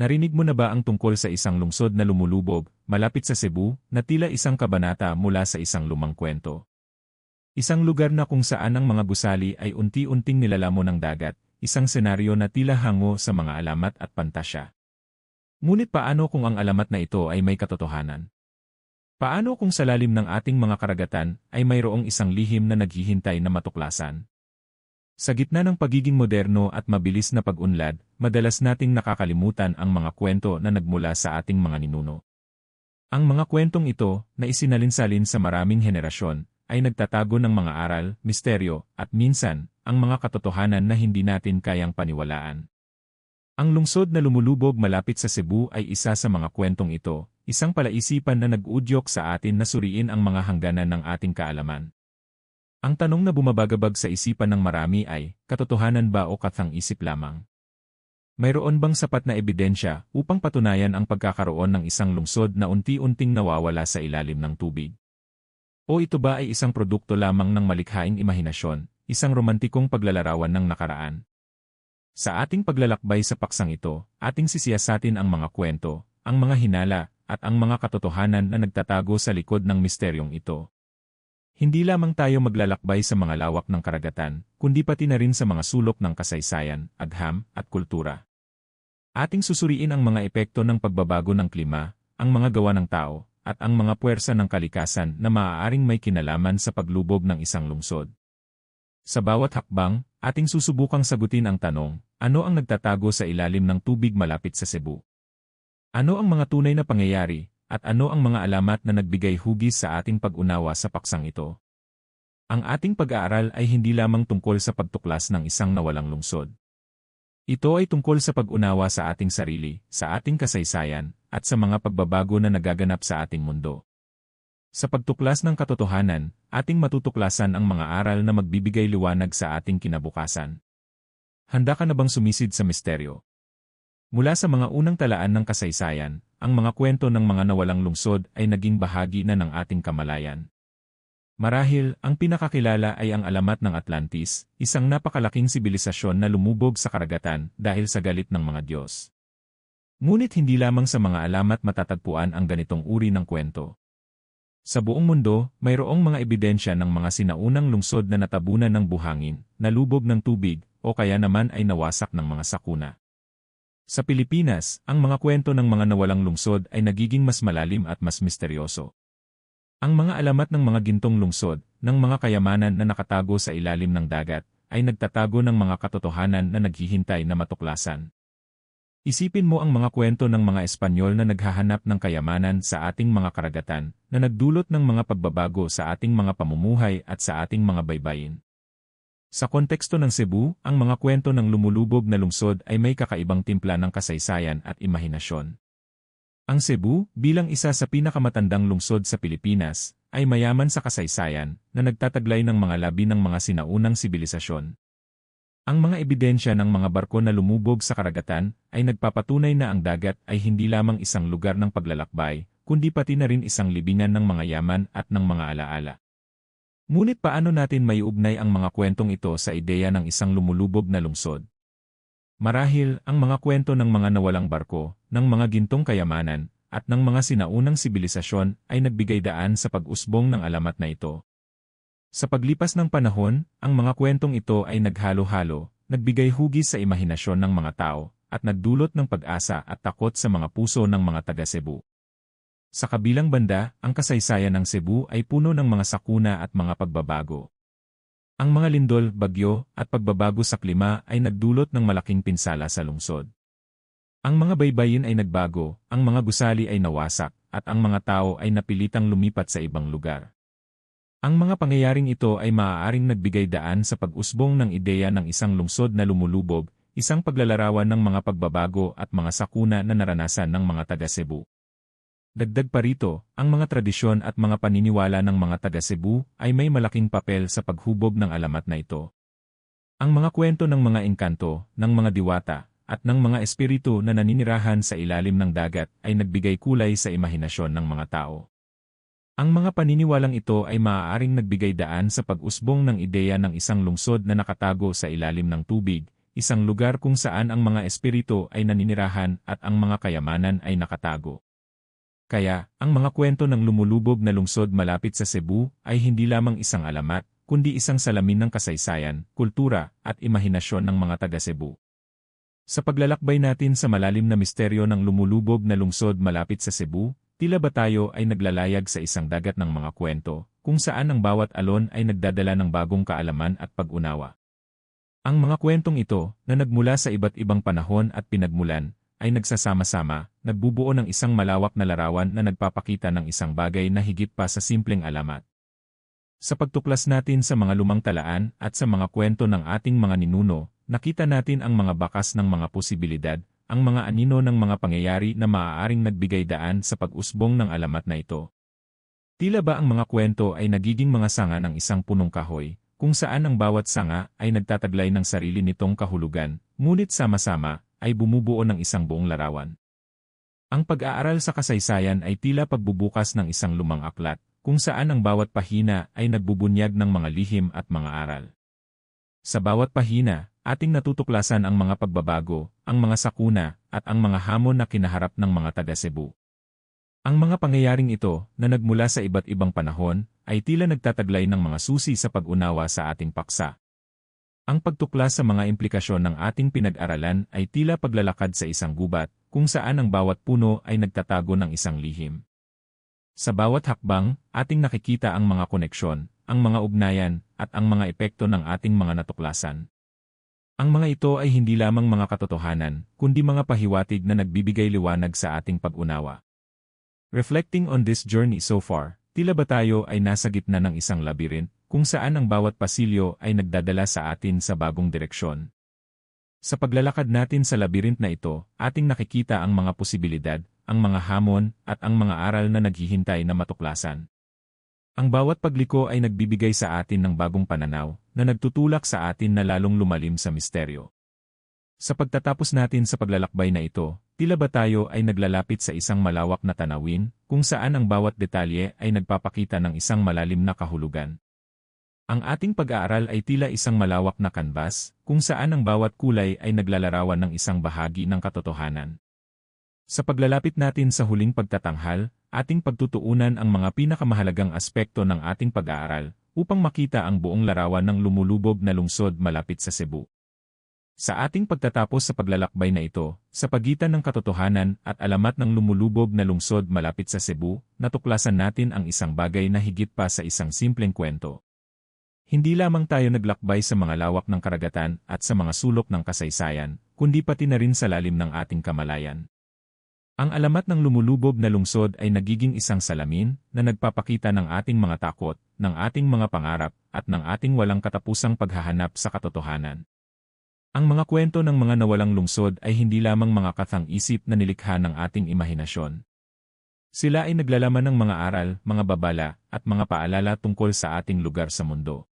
Narinig mo na ba ang tungkol sa isang lungsod na lumulubog, malapit sa Cebu, na tila isang kabanata mula sa isang lumang kwento? Isang lugar na kung saan ang mga gusali ay unti-unting nilalamon ng dagat, isang senaryo na tila hango sa mga alamat at pantasya. Ngunit paano kung ang alamat na ito ay may katotohanan? Paano kung sa lalim ng ating mga karagatan ay mayroong isang lihim na naghihintay na matuklasan? Sa gitna ng pagiging moderno at mabilis na pag-unlad, madalas nating nakakalimutan ang mga kwento na nagmula sa ating mga ninuno. Ang mga kwentong ito, na isinalinsalin sa maraming henerasyon, ay nagtatago ng mga aral, misteryo, at minsan, ang mga katotohanan na hindi natin kayang paniwalaan. Ang lungsod na lumulubog malapit sa Cebu ay isa sa mga kwentong ito, isang palaisipan na nag-udyok sa atin na suriin ang mga hangganan ng ating kaalaman. Ang tanong na bumabagabag sa isipan ng marami ay, katotohanan ba o kathang-isip lamang? Mayroon bang sapat na ebidensya upang patunayan ang pagkakaroon ng isang lungsod na unti-unting nawawala sa ilalim ng tubig? O ito ba ay isang produkto lamang ng malikhaing imahinasyon, isang romantikong paglalarawan ng nakaraan? Sa ating paglalakbay sa paksang ito, ating sisiyasatin ang mga kwento, ang mga hinala, at ang mga katotohanan na nagtatago sa likod ng misteryong ito. Hindi lamang tayo maglalakbay sa mga lawak ng karagatan, kundi pati na rin sa mga sulok ng kasaysayan, agham, at kultura. Ating susuriin ang mga epekto ng pagbabago ng klima, ang mga gawa ng tao, at ang mga puwersa ng kalikasan na maaaring may kinalaman sa paglubog ng isang lungsod. Sa bawat hakbang, ating susubukang sagutin ang tanong, ano ang nagtatago sa ilalim ng tubig malapit sa Cebu? Ano ang mga tunay na pangyayari, at ano ang mga alamat na nagbigay hugis sa ating pag-unawa sa paksang ito? Ang ating pag-aaral ay hindi lamang tungkol sa pagtuklas ng isang nawalang lungsod. Ito ay tungkol sa pag-unawa sa ating sarili, sa ating kasaysayan, at sa mga pagbabago na nagaganap sa ating mundo. Sa pagtuklas ng katotohanan, ating matutuklasan ang mga aral na magbibigay liwanag sa ating kinabukasan. Handa ka na bang sumisid sa misteryo? Mula sa mga unang talaan ng kasaysayan, ang mga kwento ng mga nawalang lungsod ay naging bahagi na ng ating kamalayan. Marahil, ang pinakakilala ay ang alamat ng Atlantis, isang napakalaking sibilisasyon na lumubog sa karagatan dahil sa galit ng mga Diyos. Ngunit hindi lamang sa mga alamat matatagpuan ang ganitong uri ng kwento. Sa buong mundo, mayroong mga ebidensya ng mga sinaunang lungsod na natabunan ng buhangin, nalubog ng tubig, o kaya naman ay nawasak ng mga sakuna. Sa Pilipinas, ang mga kwento ng mga nawalang lungsod ay nagiging mas malalim at mas misteryoso. Ang mga alamat ng mga gintong lungsod, ng mga kayamanan na nakatago sa ilalim ng dagat, ay nagtatago ng mga katotohanan na naghihintay na matuklasan. Isipin mo ang mga kwento ng mga Espanyol na naghahanap ng kayamanan sa ating mga karagatan, na nagdulot ng mga pagbabago sa ating mga pamumuhay at sa ating mga baybayin. Sa konteksto ng Cebu, ang mga kwento ng lumulubog na lungsod ay may kakaibang timpla ng kasaysayan at imahinasyon. Ang Cebu, bilang isa sa pinakamatandang lungsod sa Pilipinas, ay mayaman sa kasaysayan na nagtataglay ng mga labi ng mga sinaunang sibilisasyon. Ang mga ebidensya ng mga barko na lumubog sa karagatan ay nagpapatunay na ang dagat ay hindi lamang isang lugar ng paglalakbay, kundi pati na rin isang libingan ng mga yaman at ng mga alaala. Ngunit paano natin maiugnay ang mga kwentong ito sa ideya ng isang lumulubog na lungsod? Marahil, ang mga kwento ng mga nawalang barko, ng mga gintong kayamanan, at ng mga sinaunang sibilisasyon ay nagbigay daan sa pag-usbong ng alamat na ito. Sa paglipas ng panahon, ang mga kwentong ito ay naghalo-halo, nagbigay hugis sa imahinasyon ng mga tao, at nagdulot ng pag-asa at takot sa mga puso ng mga taga-Cebu. Sa kabilang banda, ang kasaysayan ng Cebu ay puno ng mga sakuna at mga pagbabago. Ang mga lindol, bagyo, at pagbabago sa klima ay nagdulot ng malaking pinsala sa lungsod. Ang mga baybayin ay nagbago, ang mga gusali ay nawasak, at ang mga tao ay napilitang lumipat sa ibang lugar. Ang mga pangyayaring ito ay maaaring nagbigay daan sa pag-usbong ng ideya ng isang lungsod na lumulubog, isang paglalarawan ng mga pagbabago at mga sakuna na naranasan ng mga taga Cebu. Dagdag pa rito, ang mga tradisyon at mga paniniwala ng mga taga Cebu ay may malaking papel sa paghubog ng alamat na ito. Ang mga kwento ng mga engkanto, ng mga diwata, at ng mga espiritu na naninirahan sa ilalim ng dagat ay nagbigay kulay sa imahinasyon ng mga tao. Ang mga paniniwalang ito ay maaaring nagbigay daan sa pag-usbong ng ideya ng isang lungsod na nakatago sa ilalim ng tubig, isang lugar kung saan ang mga espiritu ay naninirahan at ang mga kayamanan ay nakatago. Kaya, ang mga kwento ng lumulubog na lungsod malapit sa Cebu ay hindi lamang isang alamat, kundi isang salamin ng kasaysayan, kultura, at imahinasyon ng mga taga-Cebu. Sa paglalakbay natin sa malalim na misteryo ng lumulubog na lungsod malapit sa Cebu, tila ba tayo ay naglalayag sa isang dagat ng mga kwento, kung saan ang bawat alon ay nagdadala ng bagong kaalaman at pag-unawa. Ang mga kwentong ito, na nagmula sa iba't ibang panahon at pinagmulan, ay nagsasama-sama, nagbubuo ng isang malawak na larawan na nagpapakita ng isang bagay na higit pa sa simpleng alamat. Sa pagtuklas natin sa mga lumang talaan at sa mga kwento ng ating mga ninuno, nakita natin ang mga bakas ng mga posibilidad, ang mga anino ng mga pangyayari na maaaring nagbigay daan sa pag-usbong ng alamat na ito. Tila ba ang mga kwento ay nagiging mga sanga ng isang punong kahoy, kung saan ang bawat sanga ay nagtataglay ng sarili nitong kahulugan, ngunit sama-sama ay bumubuo ng isang buong larawan. Ang pag-aaral sa kasaysayan ay tila pagbubukas ng isang lumang aklat, kung saan ang bawat pahina ay nagbubunyag ng mga lihim at mga aral. Sa bawat pahina, ating natutuklasan ang mga pagbabago, ang mga sakuna, at ang mga hamon na kinaharap ng mga taga-Cebu. Ang mga pangyayaring ito, na nagmula sa iba't ibang panahon, ay tila nagtataglay ng mga susi sa pag-unawa sa ating paksa. Ang pagtuklas sa mga implikasyon ng ating pinag-aralan ay tila paglalakad sa isang gubat, kung saan ang bawat puno ay nagtatago ng isang lihim. Sa bawat hakbang, ating nakikita ang mga koneksyon, ang mga ugnayan, at ang mga epekto ng ating mga natuklasan. Ang mga ito ay hindi lamang mga katotohanan, kundi mga pahiwatig na nagbibigay liwanag sa ating pag-unawa. Reflecting on this journey so far, tila ba tayo ay nasa gitna ng isang labyrinth, kung saan ang bawat pasilyo ay nagdadala sa atin sa bagong direksyon. Sa paglalakad natin sa labyrinth na ito, ating nakikita ang mga posibilidad, ang mga hamon, at ang mga aral na naghihintay na matuklasan. Ang bawat pagliko ay nagbibigay sa atin ng bagong pananaw, na nagtutulak sa atin na lalong lumalim sa misteryo. Sa pagtatapos natin sa paglalakbay na ito, tila ba tayo ay naglalapit sa isang malawak na tanawin, kung saan ang bawat detalye ay nagpapakita ng isang malalim na kahulugan. Ang ating pag-aaral ay tila isang malawak na kanbas, kung saan ang bawat kulay ay naglalarawan ng isang bahagi ng katotohanan. Sa paglalapit natin sa huling pagtatanghal, ating pagtutuunan ang mga pinakamahalagang aspekto ng ating pag-aaral, upang makita ang buong larawan ng lumulubog na lungsod malapit sa Cebu. Sa ating pagtatapos sa paglalakbay na ito, sa pagitan ng katotohanan at alamat ng lumulubog na lungsod malapit sa Cebu, natuklasan natin ang isang bagay na higit pa sa isang simpleng kwento. Hindi lamang tayo naglakbay sa mga lawak ng karagatan at sa mga sulok ng kasaysayan, kundi pati na rin sa lalim ng ating kamalayan. Ang alamat ng lumulubog na lungsod ay nagiging isang salamin na nagpapakita ng ating mga takot, ng ating mga pangarap, at ng ating walang katapusang paghahanap sa katotohanan. Ang mga kwento ng mga nawalang lungsod ay hindi lamang mga kathang-isip na nilikha ng ating imahinasyon. Sila ay naglalaman ng mga aral, mga babala, at mga paalala tungkol sa ating lugar sa mundo.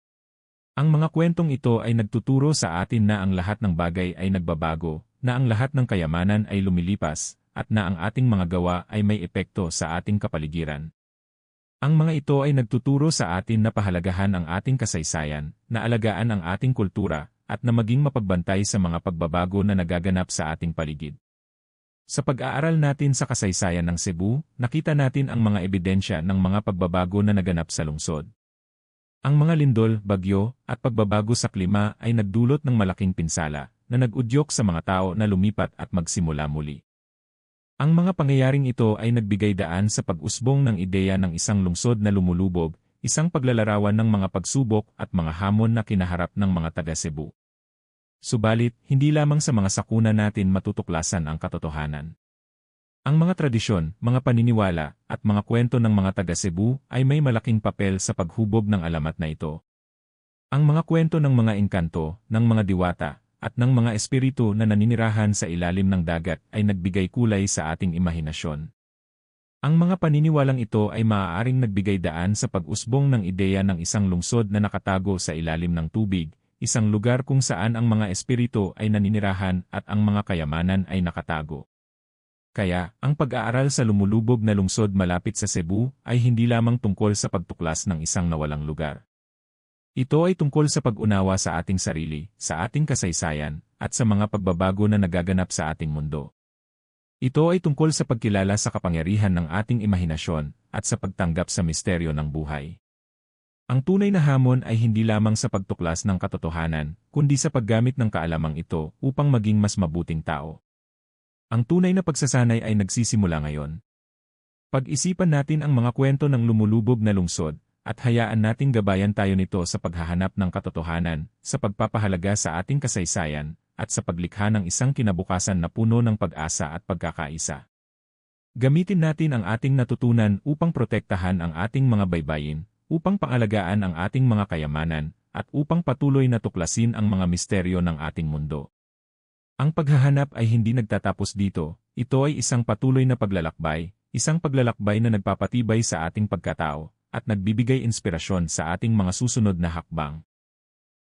Ang mga kwentong ito ay nagtuturo sa atin na ang lahat ng bagay ay nagbabago, na ang lahat ng kayamanan ay lumilipas, at na ang ating mga gawa ay may epekto sa ating kapaligiran. Ang mga ito ay nagtuturo sa atin na pahalagahan ang ating kasaysayan, na alagaan ang ating kultura, at na maging mapagbantay sa mga pagbabago na nagaganap sa ating paligid. Sa pag-aaral natin sa kasaysayan ng Cebu, nakita natin ang mga ebidensya ng mga pagbabago na naganap sa lungsod. Ang mga lindol, bagyo, at pagbabago sa klima ay nagdulot ng malaking pinsala na nag-udyok sa mga tao na lumipat at magsimula muli. Ang mga pangyayaring ito ay nagbigay daan sa pag-usbong ng ideya ng isang lungsod na lumulubog, isang paglalarawan ng mga pagsubok at mga hamon na kinaharap ng mga taga Cebu. Subalit, hindi lamang sa mga sakuna natin matutuklasan ang katotohanan. Ang mga tradisyon, mga paniniwala, at mga kwento ng mga taga Cebu ay may malaking papel sa paghubog ng alamat na ito. Ang mga kwento ng mga engkanto, ng mga diwata, at ng mga espiritu na naninirahan sa ilalim ng dagat ay nagbigay kulay sa ating imahinasyon. Ang mga paniniwalang ito ay maaaring nagbigay daan sa pag-usbong ng ideya ng isang lungsod na nakatago sa ilalim ng tubig, isang lugar kung saan ang mga espiritu ay naninirahan at ang mga kayamanan ay nakatago. Kaya, ang pag-aaral sa lumulubog na lungsod malapit sa Cebu ay hindi lamang tungkol sa pagtuklas ng isang nawalang lugar. Ito ay tungkol sa pag-unawa sa ating sarili, sa ating kasaysayan, at sa mga pagbabago na nagaganap sa ating mundo. Ito ay tungkol sa pagkilala sa kapangyarihan ng ating imahinasyon at sa pagtanggap sa misteryo ng buhay. Ang tunay na hamon ay hindi lamang sa pagtuklas ng katotohanan, kundi sa paggamit ng kaalamang ito upang maging mas mabuting tao. Ang tunay na pagsasanay ay nagsisimula ngayon. Pag-isipan natin ang mga kwento ng lumulubog na lungsod, at hayaan nating gabayan tayo nito sa paghahanap ng katotohanan, sa pagpapahalaga sa ating kasaysayan, at sa paglikha ng isang kinabukasan na puno ng pag-asa at pagkakaisa. Gamitin natin ang ating natutunan upang protektahan ang ating mga baybayin, upang pangalagaan ang ating mga kayamanan, at upang patuloy na tuklasin ang mga misteryo ng ating mundo. Ang paghahanap ay hindi nagtatapos dito, ito ay isang patuloy na paglalakbay, isang paglalakbay na nagpapatibay sa ating pagkatao, at nagbibigay inspirasyon sa ating mga susunod na hakbang.